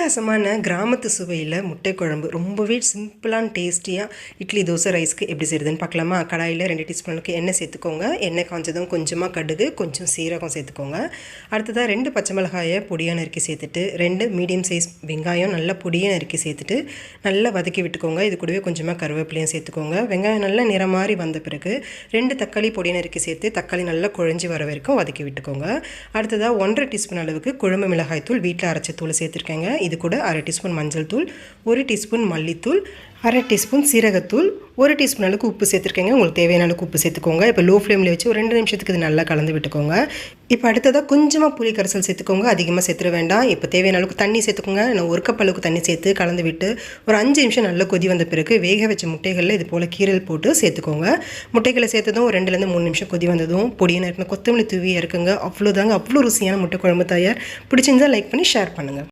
அட்டகாசமான கிராமத்து சுவையில் முட்டை குழம்பு ரொம்பவே சிம்பிளான டேஸ்டியாக இட்லி தோசை ரைஸ்க்கு எப்படி செய்யுதுன்னு பார்க்கலாமா? கடாயில் ரெண்டு டீஸ்பூனுக்கு எண்ணெய் சேர்த்துக்கோங்க. எண்ணெய் காஞ்சதும் கொஞ்சமாக கடுகு கொஞ்சம் சீரகம் சேர்த்துக்கோங்க. அடுத்ததாக ரெண்டு பச்சை மிளகாயை பொடியாக நறுக்கி சேர்த்துட்டு ரெண்டு மீடியம் சைஸ் வெங்காயம் நல்லா பொடியாக நறுக்கி சேர்த்துட்டு நல்லா வதக்கி விட்டுக்கோங்க. இது கூடவே கொஞ்சமாக கருவேப்பிலையும் சேர்த்துக்கோங்க. வெங்காயம் நல்லா நிறம் மாதிரி வந்த பிறகு ரெண்டு தக்காளி பொடியை நறுக்கி சேர்த்து தக்காளி நல்லா குழஞ்சி வர வரைக்கும் வதக்கி விட்டுக்கோங்க. அடுத்ததாக ஒன்றரை டீஸ்பூன் அளவுக்கு குழம்பு மிளகாய் தூள் வீட்டில் அரைச்ச தூள் சேர்த்துருக்கேங்க. இது கூட அரை டீஸ்பூன் மஞ்சள் தூள் ஒரு டீஸ்பூன் மல்லித்தூள் அரை டீஸ்பூன் சீரகத்தூள் ஒரு டீஸ்பூன் அளவுக்கு உப்பு சேர்த்துருக்கேங்க. உங்களுக்கு தேவையான அளவுக்கு உப்பு சேர்த்துக்கோங்க. இப்போ லோ ஃப்ளேமில் வச்சு ஒரு ரெண்டு நிமிஷத்துக்கு இது நல்லா கலந்து விட்டுக்கோங்க. இப்போ அடுத்ததாக கொஞ்சமாக புளி கரைசல் சேர்த்துக்கோங்க. அதிகமாக சேர்த்துட வேண்டாம். இப்போ தேவையான அளவுக்கு தண்ணி சேர்த்துக்கோங்க. நான் ஒரு கப் அளவுக்கு தண்ணி சேர்த்து கலந்து விட்டு ஒரு அஞ்சு நிமிஷம் நல்லா கொதி வந்த பிறகு வேக வச்ச முட்டைகளில் இது போல் கீரல் போட்டு சேர்த்துக்கோங்க. முட்டைகளை சேர்த்ததும் ஒரு ரெண்டுலேருந்து மூணு நிமிஷம் கொதி வந்ததும் பொடியை இருக்கணும் கொத்தமல்லி தூவியாக இருக்குங்க அவ்வளோதாங்க அவ்வளோ ருசியான முட்டை குழம்பு தயார். பிடிச்சிருந்தா லைக் பண்ணி ஷேர் பண்ணுங்கள்